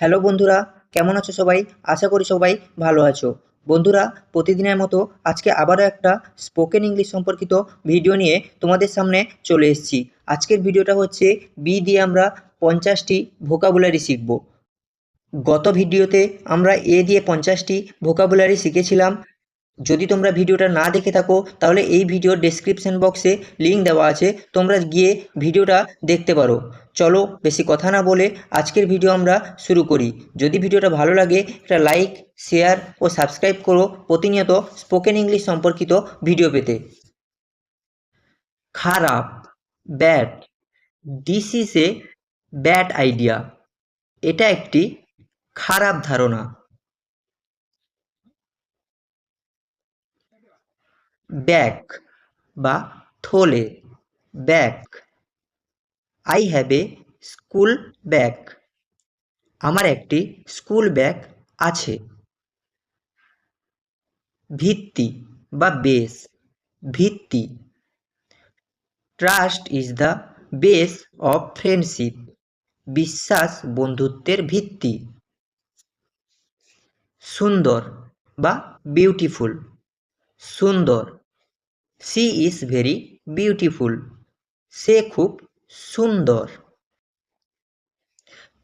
Hello বন্ধুরা, কেমন আছো সবাই? আশা করি সবাই ভালো আছো। বন্ধুরা, প্রতিদিনের মতো আজকে আবারও একটা স্পোকেন ইংলিশ সম্পর্কিত ভিডিও নিয়ে তোমাদের সামনে চলে এসেছি। আজকের ভিডিওটা হচ্ছে বি দিয়ে আমরা পঞ্চাশটি ভোকাবুলারি শিখব। গত ভিডিওতে আমরা এ দিয়ে পঞ্চাশটি ভোকাবুলারি শিখেছিলাম। যদি তোমরা ভিডিওটা না দেখে থাকো, তাহলে এই ভিডিওর ডেসক্রিপশন বক্সে লিঙ্ক দেওয়া আছে, তোমরা গিয়ে ভিডিওটা দেখতে পারো। চলো বেশি কথা না বলে আজকের ভিডিও আমরা শুরু করি। যদি ভিডিওটা ভালো লাগে, একটা লাইক শেয়ার ও সাবস্ক্রাইব করো প্রতিনিয়ত স্পোকেন ইংলিশ সম্পর্কিত ভিডিও পেতে। খারাপ bad this is a bad idea এটা একটি খারাপ ধারণা। ব্যাগ বা থলে, bag. I have a school bag আমার একটি স্কুল ব্যাগ আছে। ভিত্তি বা বেস ভিত্তি। Trust is the base of friendship বিশ্বাস বন্ধুত্বের ভিত্তি। সুন্দর বা বিউটিফুল সুন্দর। She is very beautiful. সে খুব সুন্দর।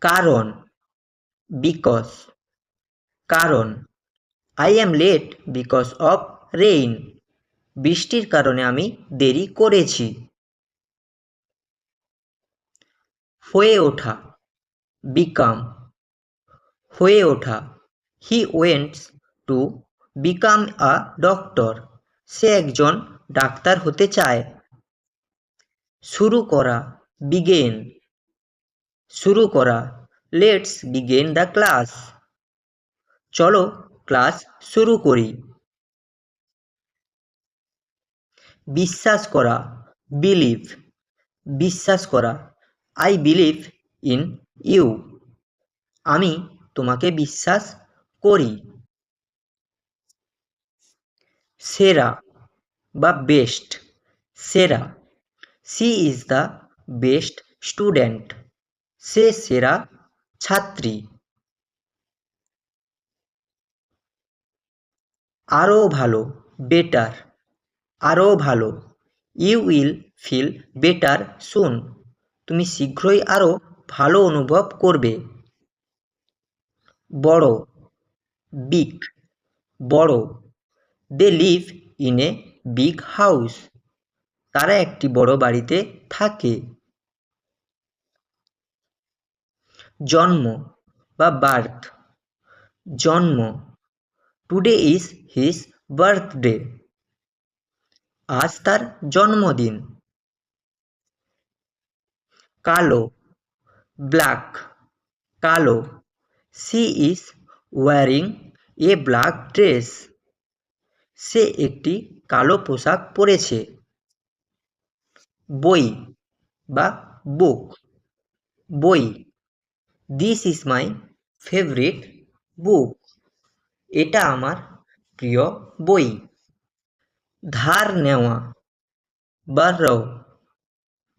কারণ, বিকজ। কারণ, I am late because of rain. বৃষ্টির কারণে আমি দেরি করেছি। হয়ে ওঠা বিকাম হয়ে ওঠা he wants to become a doctor সে একজন ডাক্তার হতে চায়। শুরু করা বিগেন শুরু করা লেটস বিগেন দ্য ক্লাস চলো ক্লাস শুরু করি। বিশ্বাস করা বিলিভ বিশ্বাস করা আই বিলিভ ইন ইউ আমি তোমাকে বিশ্বাস করি। সেরা। বা বেস্ট সেরা। She is the best student সে সেরা ছাত্রী। আরও ভালো বেটার আরও ভালো। You will feel better soon তুমি শীঘ্রই আরও ভালো অনুভব করবে। বড়। বিগ বড়। They live in a big house তারা একটি বড় বাড়িতে থাকে। জন্ম বা বার্থ। জন্ম টুডে ইজ হিজ বার্থডে আজ তার জন্মদিন। কালো ব্ল্যাক কালো she is wearing a black dress সে একটি কালো পোশাক পরেছে। বই বা বুক বই। This is my favourite book এটা আমার প্রিয় বই। ধার নেওয়া। বারো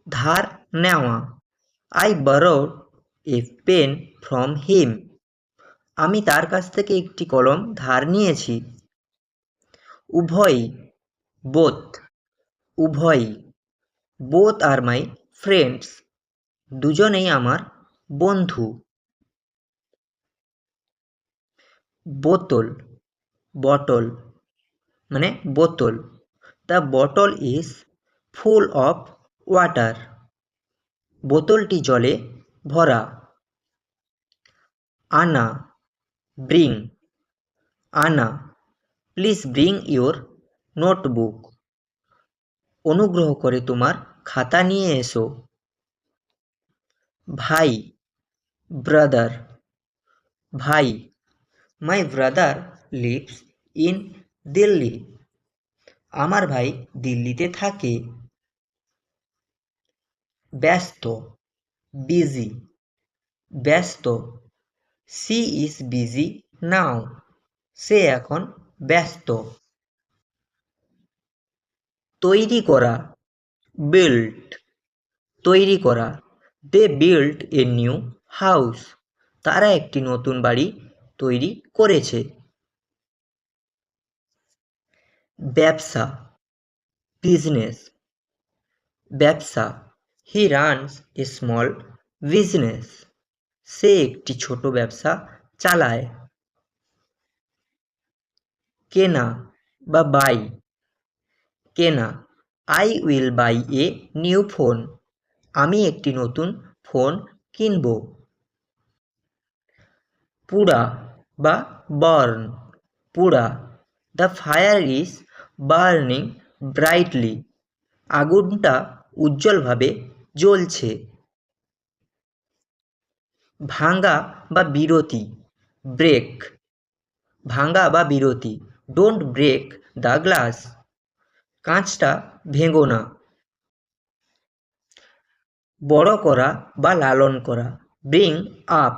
ধার নেওয়া। I borrowed a pen from him আমি তার কাছ থেকে একটি কলম ধার নিয়েছি। উভয়ই বোথ উভয়ই। বোথ আর মাই ফ্রেন্ডস দুজনেই আমার বন্ধু। বোতল। বটল। মানে বোতল। The bottle is full of water বোতলটি জলে ভরা। আনা ব্রিং আনা প্লিজ ব্রিং ইউর নোটবুক। অনুগ্রহ করে তোমার খাতা নিয়ে এসো। ভাই, ব্রাদার। ভাই, my brother lives in Delhi. আমার ভাই দিল্লিতে থাকে। ব্যস্ত, বিজি। ব্যস্ত, সি ইজ বিজি নাও। সে এখন ব্যস্ত। তৈরি করা বিল্ট তৈরি করা। They built a new house তারা একটি নতুন বাড়ি তৈরি করেছে। ব্যবসা বিজনেস ব্যবসা। He runs a small business সে একটি ছোট ব্যবসা চালায়। কেনা বা বাই কেনা। I will buy a new phone আমি একটি নতুন ফোন কিনব। পুরা বা বার্ন পুরা। The fire is burning brightly আগুনটা উজ্জ্বলভাবে জ্বলছে। ভাঙ্গা বা বিরতি। ব্রেক ভাঙ্গা বা বিরতি। ডোন্ট ব্রেক দ্য গ্লাস কাঁচটা ভেঙো না। বড় করা বা লালন করা। Bring up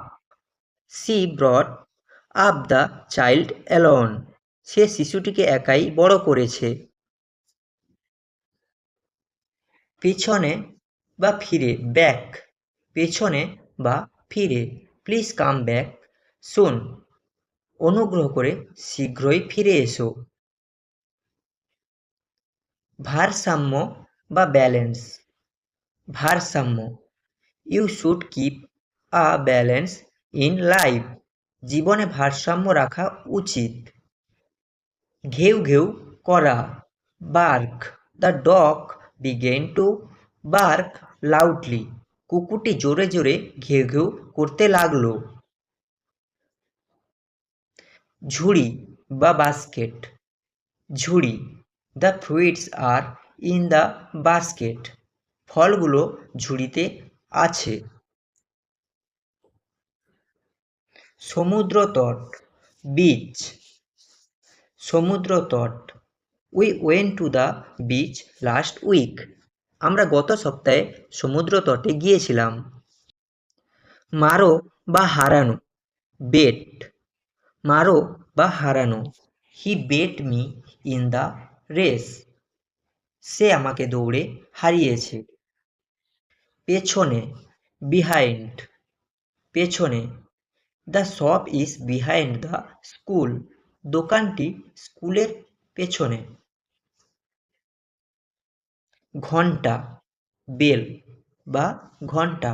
she brought up the child alone সে শিশুটিকে একাই বড় করেছে। পিছনে বা ফিরে ব্যাক পেছনে বা ফিরে প্লিজ কাম ব্যাক শুন অনুগ্রহ করে শীঘ্রই ফিরে এসো। ভারসাম্য বা ব্যালেন্স ভারসাম্য। You should keep a balance in life জীবনে ভারসাম্য রাখা উচিত। ঘেউ ঘেউ করা। Bark the dog began to bark loudly কুকুরটি জোরে জোরে ঘেউ ঘেউ করতে লাগল। ঝুড়ি বা বাস্কেট ঝুড়ি। The fruits are in the basket ফলগুলো ঝুড়িতে আছে। সমুদ্রতট বিচ সমুদ্র তট we went to the beach last week আমরা গত সপ্তাহে সমুদ্র তটে গিয়েছিলাম। মারো বা হারানো বেট মারো বা হারানো he beat me in the race. সে আমাকে দৌড়ে হারিয়েছে। পেছনে বিহাইন্ড পেছনে। The shop is behind the school দোকানটি স্কুলের পেছনে। ঘণ্টা, বেল বা ঘণ্টা।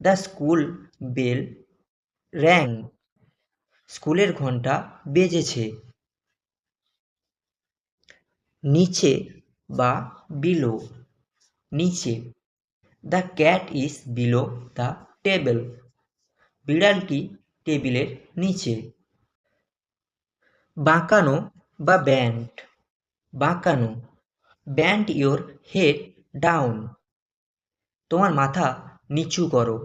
দ্য স্কুল বেল র্যাং স্কুলের ঘণ্টা বেজেছে। নিচে বা বিলো নিচে। The cat is below the table বিড়ালটি টেবিলের নিচে। বাঁকানো বা ব্যান্ড বাঁকানো। ব্যান্ড ইওর হেড ডাউন তোমার মাথা নিচু করো।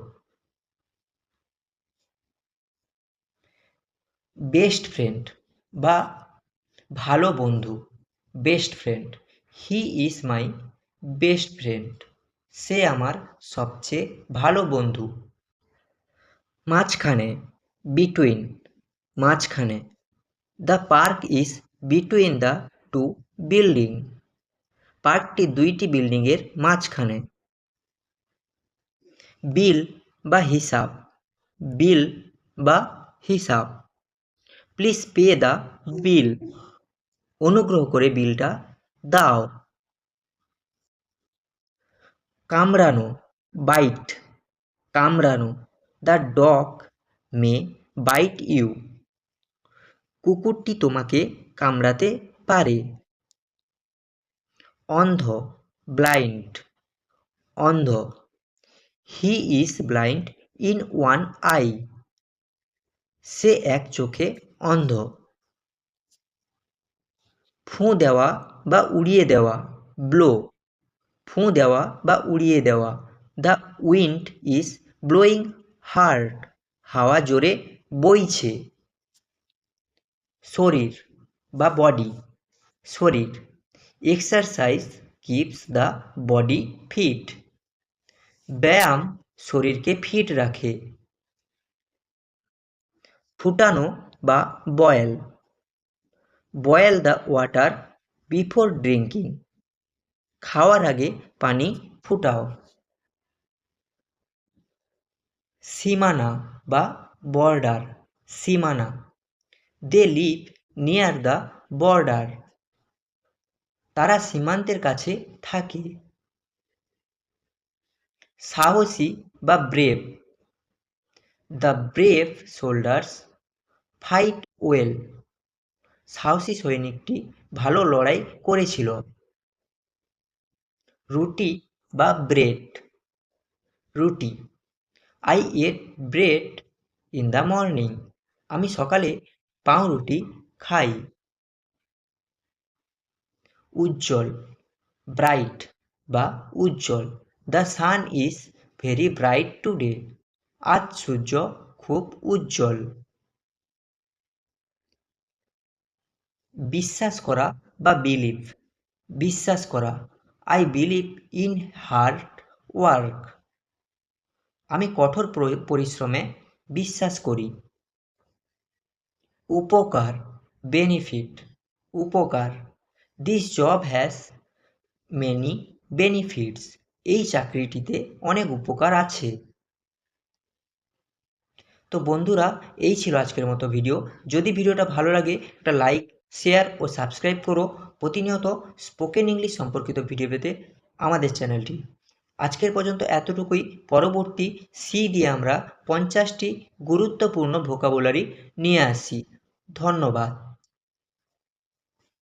বেস্ট ফ্রেন্ড বা ভালো বন্ধু। Best friend he is my best friend সে আমার সবচেয়ে ভালো বন্ধু। মাঝখানে বিটুইন মাঝখানে। The park is between the two building পার্কটি দুইটি বিল্ডিংয়ের মাঝখানে। বিল বা হিসাব। বিল বা হিসাব। প্লিজ পে দ্য বিল অনুগ্রহ করে বিলটা দাও। কামড়ানো bite. কামড়ানো the dog may bite you. কুকুরটি তোমাকে কামড়াতে পারে। অন্ধ, ব্লাইন্ড। অন্ধ, he is blind in one eye. সে এক চোখে অন্ধ। ফুঁ দেওয়া বা উড়িয়ে দেওয়া ব্লো ফুঁ দেওয়া বা উড়িয়ে দেওয়া। The wind is blowing hard হাওয়া জোরে বইছে। শরীর বা বডি শরীর। Exercise keeps the body fit ব্যায়াম শরীরকে ফিট রাখে। ফুটানো বা boil boil the water before drinking খাওয়ার আগে পানি ফুটাও। সীমানা বা বর্ডার সীমানা। They live near the border তারা সীমান্তের কাছে থাকে। সাহসী বা brave the brave soldiers fight well সাহসী সৈনিকটি ভালো লড়াই করেছিল। রুটি বা ব্রেড। রুটি। I ate bread in the morning আমি সকালে পাউরুটি খাই। উজ্জ্বল। ব্রাইট বা উজ্জ্বল। The sun is very bright today আজ সূর্য খুব উজ্জ্বল। বিশ্বাস করা বা বিলিভ বিশ্বাস করা I believe in hard work আমি কঠোর পরিশ্রমে বিশ্বাস করি। উপকার বেনিফিট উপকার। This job has many benefits এই চাকরিটিতে অনেক উপকার আছে। তো বন্ধুরা, এই ছিল আজকের মতো ভিডিও যদি ভিডিওটা ভালো লাগে, একটা লাইক শেয়ার ও সাবস্ক্রাইব করো। প্রতিনিয়ত স্পোকেন ইংলিশ সম্পর্কিত ভিডিও পেতে আমাদের চ্যানেলটি আজকের পর্যন্ত এতটুকুই। পরবর্তী সি দিয়ে আমরা পঞ্চাশটি গুরুত্বপূর্ণ ভোকাবুলারি নিয়ে আসি ধন্যবাদ।